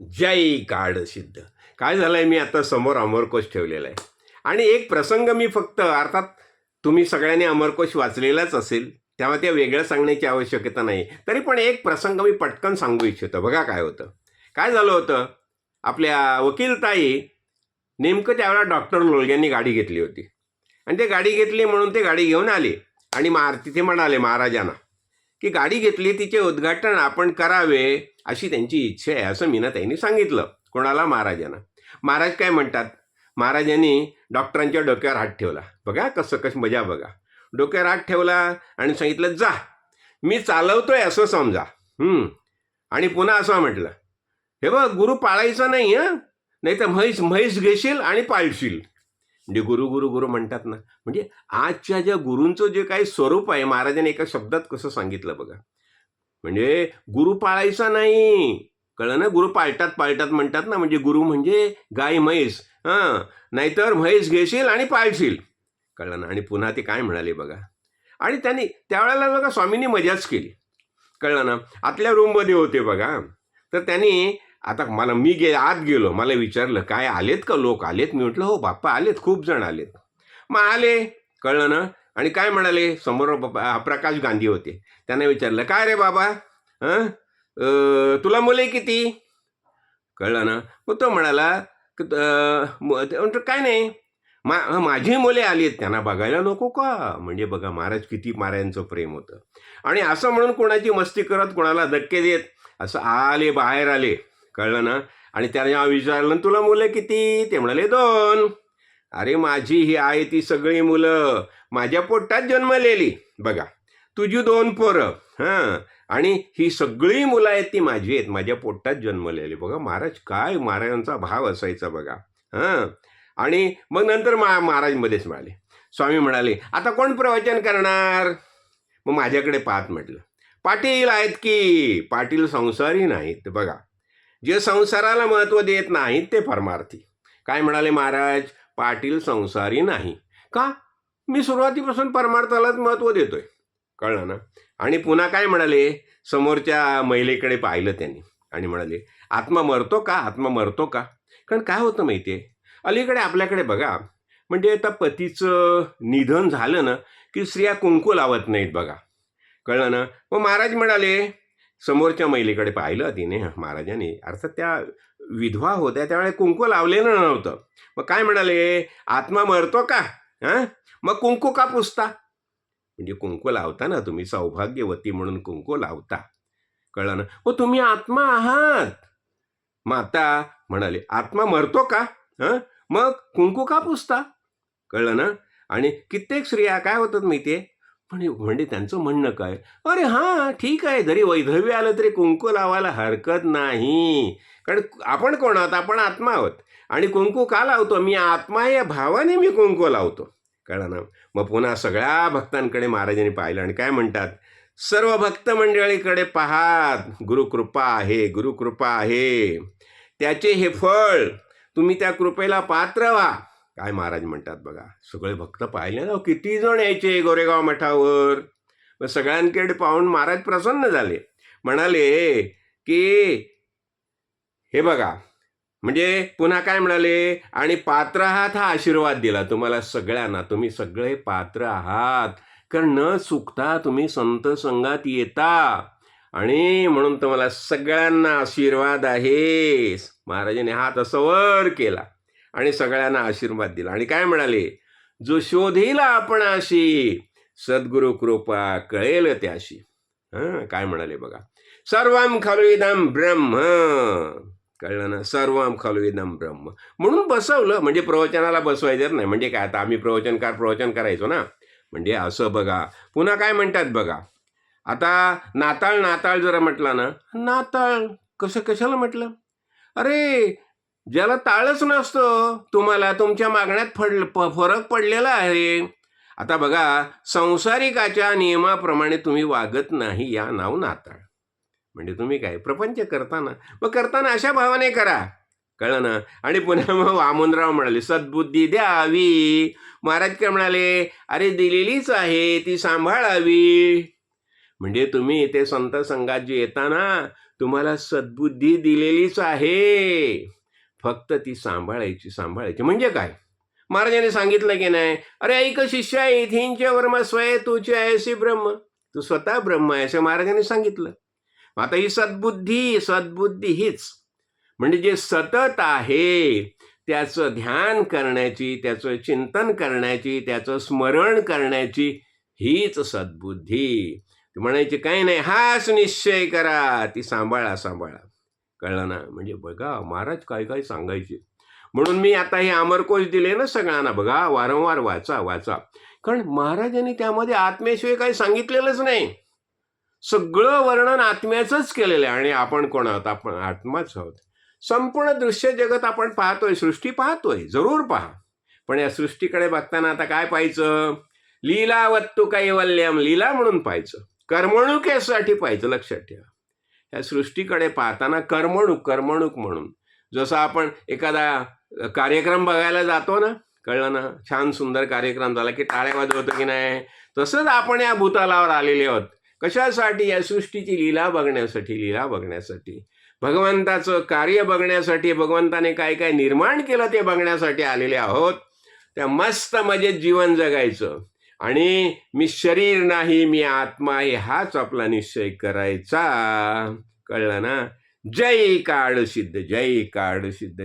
जय काळ सिद्ध. काय झालंय? मी आता समोर अमरकोश ठेवलेला आहे. आणि एक प्रसंग मी फक्त अर्थात तुम्ही सगळ्यांनी अमरकोश वाचलेलाच असेल तेव्हा त्या वेगळं सांगण्याची आवश्यकता नाही. तरी पण एक प्रसंग मी पटकन सांगू इच्छितो. बघा काय होतं. काय झालं होतं? आपल्या वकीलताई नेमकं त्यावेळेला डॉक्टर लोलग्यांनी गाडी घेतली होती. आणि ते गाडी घेतली म्हणून ते गाडी घेऊन आले. आणि मार तिथे म्हणाले महाराजांना की गाडी घेतली तिचे उद्घाटन आपण करावे. अशी त्यांची इच्छा आहे असं मीना त्यांनी सांगितलं कोणाला? महाराजांना. महाराज काय म्हणतात? महाराजांनी डॉक्टरांच्या डोक्यावर हात ठेवला. बघा कसं कसं मजा बघा. डोक्यावर हात ठेवला आणि सांगितलं जा. मी चालवतोय असं समजा. आणि पुन्हा असं म्हटलं हे बघ गुरु पाळायचा नाही हं. नाही तर म्हैस म्हैस घेशील आणि पाळशील. म्हणजे गुरु गुरु गुरु म्हणतात ना. म्हणजे आजच्या ज्या गुरूंचं जे काही स्वरूप आहे महाराजांनी एका शब्दात कसं सांगितलं बघा. म्हणजे गुरु पाळायचा नाही. कळलं ना? गुरु पाळतात पाळतात म्हणतात ना. म्हणजे गुरु म्हणजे गाय म्हैस. हां. नाहीतर म्हैस घेशील आणि पाळशील. कळलं ना? आणि पुन्हा ते काय म्हणाले बघा? आणि त्यांनी त्यावेळेला बघा स्वामींनी मजाच केली. कळलं ना? आतल्या रूममध्ये होते बघा. तर त्यांनी आता मला मी गे आत गेलो. मला विचारलं काय आलेत का लोक? आलेत? मी म्हटलं हो बाप्पा आलेत. खूप जण आलेत. मग आले. कळलं ना? आणि काय म्हणाले? समोर प्रकाश गांधी होते. त्यांना विचारलं काय रे बाबा? हं तुला मुले किती? कळलं ना. मग तो म्हणाला म्हणतो काय नाही. मा माझी मुले आली आहेत त्यांना बघायला नको का? म्हणजे बघा महाराज किती महाराजांचं प्रेम होतं. आणि असं म्हणून कोणाची मस्ती करत कोणाला धक्के देत असं आले बाहेर आले. कळलं ना? आणि त्याने विचारलं तुला मुलं किती? ते म्हणाले दोन. अरे माझी ही आहे ती सगळी मुलं. माझ्या पोटात जन्मलेली. बघा तुझी दोन पोरं हां. आणि ही सगळी मुलं आहेत ती माझी आहेत. माझ्या पोटात जन्मलेली. बघा महाराज काय महाराजांचा भाव असायचा बघा हां. आणि मग नंतर मा महाराज मध्येच मिळाले स्वामी म्हणाले आता कोण प्रवचन करणार? मग माझ्याकडे पाहत म्हटलं पाटील आहेत की? पाटील संसारी नाहीत. बघा जे संसाराला महत्त्व देत नाहीत ते परमार्थी. काय म्हणाले महाराज? पाटील संसारी नाही. का? मी सुरुवातीपासून परमार्थालाच महत्त्व देतोय. कळलं ना? आणि पुन्हा काय म्हणाले? समोरच्या महिलेकडे पाहिलं त्यांनी आणि म्हणाले आत्मा मरतो का? आत्मा मरतो का? कारण काय होतं माहिती आहे अलीकडे आपल्याकडे बघा म्हणजे आता पतीचं निधन झालं ना की स्त्रिया कुंकू लावत नाहीत बघा. कळलं ना? मग महाराज म्हणाले समोरच्या महिलेकडे पाहिलं तिने महाराजांनी. अर्थात त्या विधवा होत्या त्यावेळेला कुंकू लावलेलं नव्हतं. मग काय म्हणाले? आत्मा मरतो का? हां? मग कुंकू का पुसता? म्हणजे कुंकू लावता ना तुम्ही सौभाग्यवती म्हणून कुंकू लावता. कळलं ना? हो तुम्ही आत्मा आहात. माता म्हणाले आत्मा मरतो का? हां? मग कुंकू का पुसता? कळलं ना? आणि कित्येक स्त्रिया काय होतात माहिती आहे पण म्हणजे त्यांचं म्हणणं काय? अरे हां ठीक आहे. जरी वैधव्य आलं तरी कुंकू लावायला हरकत नाही. कारण आपण कोण आहोत? आपण आत्मा आहोत. आणि कुंकू का लावतो? मी आत्मा या भावाने मी कुंकू लावतो. कळा ना? मग पुन्हा सगळ्या भक्तांकडे महाराजांनी पाहिलं आणि काय म्हणतात? सर्व भक्त मंडळीकडे पाहात गुरुकृपा आहे गुरुकृपा आहे. त्याचे हे फळ तुम्ही त्या कृपेला पात्र व्हा. काय महाराज म्हणतात बघा सगळे भक्त पाहिले ना किती जण यायचे गोरेगाव मठावर? मग सगळ्यांकडे पाहून महाराज प्रसन्न झाले. म्हणाले की हे बघा म्हणजे पुन्हा काय म्हणाले? आणि पात्र आहात हा आशीर्वाद दिला तुम्हाला सगळ्यांना तुम्ही सगळे पात्र आहात. कारण न चुकता तुम्ही संत संघात येता. आणि म्हणून तुम्हाला सगळ्यांना आशीर्वाद आहे महाराजांनी हात असं वर केला. आणि सगळ्यांना आशीर्वाद दिला. आणि काय म्हणाले? जो शोधील आपण अशी सद्गुरु कृपा कळेल त्याशी. हं काय म्हणाले बघा. सर्वम खलु ब्रह्म. कळलं ना? सर्वम खलु ब्रह्म. म्हणून बसवलं म्हणजे प्रवचनाला बसवायचं नाही. म्हणजे काय? आता आम्ही प्रवचनकार प्रवचन करायचो ना? म्हणजे असं बघा. पुन्हा काय म्हणतात बघा? आता नाताळ नाताळ जरा म्हटला ना? नाताळ कसं कशाला म्हटलं? अरे ज्याला ताळच नसतं तुम्हाला तुमच्या मागण्यात फड प फरक पडलेला आहे. आता बघा संसारिकाच्या नियमाप्रमाणे तुम्ही वागत नाही या नाव नाताळ. म्हणजे तुम्ही काय प्रपंच करताना. मग करताना अशा भावाने करा. कळलं ना? आणि पुन्हा मग वामनराव म्हणाले सद्बुद्धी द्यावी. महाराज काय म्हणाले अरे दिलेलीच आहे ती सांभाळावी. म्हणजे तुम्ही ते संत संघात जे येताना तुम्हाला सद्बुद्धी दिलेलीच आहे. फक्त ती सांभाळायची सांभाळायची. म्हणजे काय? महाराजांनी सांगितलं की नाही? अरे ऐक शिष्य आहे इथींचे वर्म स्वय तुझे ऐसी ब्रह्म. तू स्वतः ब्रह्म आहे असं महाराजांनी सांगितलं. आता ही सद्बुद्धी सद्बुद्धी हीच. म्हणजे जे सतत आहे त्याचं ध्यान करण्याची त्याचं चिंतन करण्याची त्याचं स्मरण करण्याची हीच सद्बुद्धी. म्हणायची काही नाही हाच निश्चय करा. ती सांभाळा सांभाळा. कळलं ना. म्हणजे बघा महाराज काय काय सांगायचे. म्हणून मी आता हे अमरकोश दिले ना सगळ्यांना. बघा वारंवार वाचा वाचा. कारण महाराजांनी त्यामध्ये आत्म्याशिवाय काही सांगितलेलंच नाही. सगळं वर्णन आत्म्याचंच केलेलं आहे. आणि आपण कोण आहोत? आपण आत्माच आहोत. संपूर्ण दृश्य जगत आपण पाहतोय सृष्टी पाहतोय. जरूर पहा. पण या सृष्टीकडे बघताना आता काय पाहायचं? लीला वत्तू कैवल्यम लीला म्हणून पाहायचं. कर्मणुकीसाठी पाहायचं. लक्षात ठेवा. ह्या सृष्टीकडे पाहताना करमणूक करमणूक म्हणून. जसं आपण एखादा कार्यक्रम बघायला जातो ना कळलं ना? छान सुंदर कार्यक्रम झाला की टाळ्या वाजवतो की नाही? तसंच आपण या भूतालावर आलेले आहोत. कशासाठी? या सृष्टीची लीला बघण्यासाठी लीला बघण्यासाठी. भगवंताचं कार्य बघण्यासाठी भगवंताने काय काय निर्माण केलं ते बघण्यासाठी आलेले आहोत. त्या मस्त मजेत जीवन जगायचं. आणि मी शरीर नाही मी आत्मा आहे हाच आपला निश्चय करायचा. कळलं ना? जय काळ सिद्ध जय काळ सिद्ध